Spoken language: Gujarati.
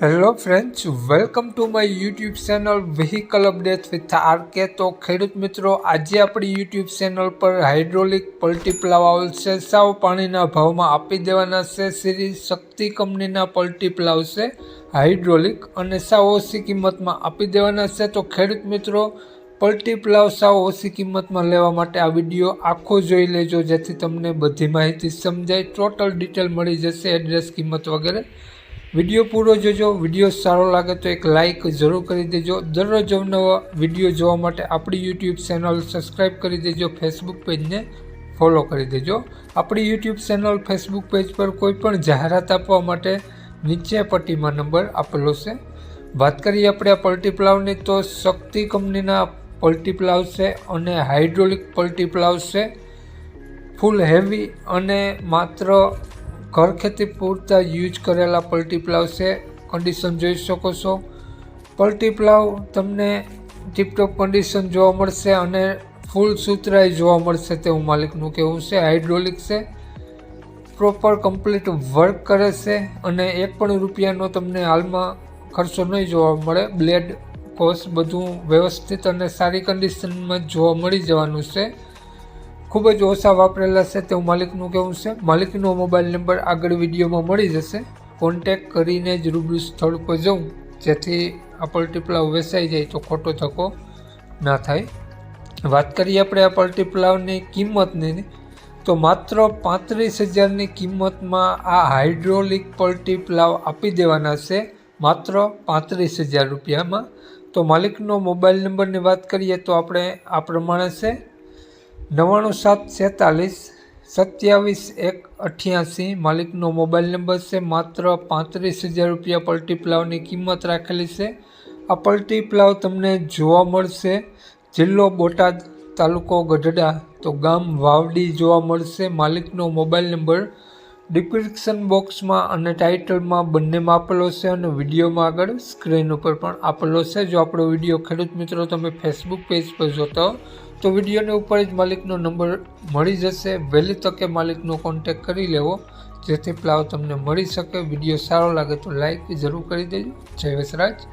Hello friends welcome to my YouTube channel vehicle update with R K તો ખેડૂત મિત્રો, આજે આપણી યુટ્યુબ ચેનલ પર હાઇડ્રોલિક પલ્ટીપ્લાવ આવશે સાવ પાણીના ભાવમાં આપી દેવાના છે. શ્રી શક્તિ કંપનીના પલ્ટીપ્લાવ છે. હાઇડ્રોલિક અને સાવ ઓછી કિંમતમાં આપી દેવાના છે. તો ખેડૂત મિત્રો, પલટી પ્લાવ સાવ ઓછી કિંમતમાં લેવા માટે આ વીડિયો આખો જોઈ લેજો, જેથી તમને બધી માહિતી સમજાય. ટોટલ ડિટેલ મળી જશે એડ્રેસ કિંમત વગેરે. વીડિયો પૂરો જોજો, વીડિયો સારો લાગે તો એક લાઇક જરૂર કરી દેજો. દરરોજ અવનવા વીડિયો જોવા માટે આપણી યુટ્યુબ ચેનલ સબસ્ક્રાઈબ કરી દેજો ફેસબુક પેજને ફોલો કરી દેજો. આપણી યુટ્યુબ ચેનલ ફેસબુક પેજ પર કોઈ પણ જાહેરાત આપવા માટે નીચે પટ્ટીમાં નંબર આપેલો છે. વાત કરીએ આપણે આ પલટી પ્લાવની તો શક્તિ કંપનીના પલટી પ્લાવ છે અને હાઇડ્રોલિક પલટી પ્લાવ છે. ફૂલ હેવી અને માત્ર ઘર ખેતી પૂરતા યુઝ કરેલા પલટી પ્લાવ છે. કન્ડિશન જોઈ શકો છો. પલટી પ્લાવ તમને ટીપટોપ કન્ડિશન જોવા મળશે અને ફૂલ સુતરાઈ જોવા મળશે તેવું માલિકનું કહેવું છે. હાઇડ્રોલિક છે. પ્રોપર કમ્પ્લીટ વર્ક કરે છે અને એક પણ રૂપિયાનો તમને હાલમાં ખર્ચો નહીં જોવા મળે. બ્લેડ કોસ બધું વ્યવસ્થિત અને સારી કન્ડિશનમાં જોવા મળી જવાનું છે. ખૂબ જ ઓછા વાપરેલા છે તેવું માલિકનું કહેવું છે. માલિકનો મોબાઈલ નંબર આગળ વિડીયોમાં મળી જશે. કોન્ટેક કરીને જ રૂબરૂ સ્થળ પર જવું. જેથી આ પલટીપલાવ વેચાઈ જાય તો ખોટો ધક્કો ના થાય. વાત કરીએ આપણે આ પલટીપલાવની કિંમતની. તો માત્ર પાંત્રીસ હજારની કિંમતમાં આ હાઇડ્રોલિક પલટી પ્લાવ આપી દેવાના છે. માત્ર પાંત્રીસ હજાર રૂપિયામાં. તો માલિકનો મોબાઈલ નંબરની વાત કરીએ તો આપણે આ પ્રમાણે છે. નવ્વાણું સાત છેતાલીસ સત્યાવીસ એક અઠ્યાસી, માલિકનો મોબાઈલ નંબર છે માત્ર પાંત્રીસ હજાર રૂપિયા પલટી પ્લાવની કિંમત રાખેલી છે. આ પલટી પ્લાવ તમને જોવા મળશે જિલ્લો બોટાદ તાલુકો ગઢડા, તો ગામ વાવડી જોવા મળશે. માલિકનો મોબાઈલ નંબર ડિસ્ક્રિપ્શન બોક્સમાં અને ટાઇટલમાં બંનેમાં આપેલો છે અને વિડીયોમાં આગળ સ્ક્રીન ઉપર પણ આપેલો છે. જો આપણો વીડિયો ખેડૂત મિત્રો તમે ફેસબુક પેજ પર જોતા હો તો વિડીયોની ઉપર જ માલિકનો નંબર મળી જશે. વહેલી તકે માલિકનો કોન્ટેક કરી લેવો, જેથી પ્લાવ તમને મળી શકે. વીડિયો સારો લાગે તો લાઈક જરૂર કરી દેજો. જય વસરાજ.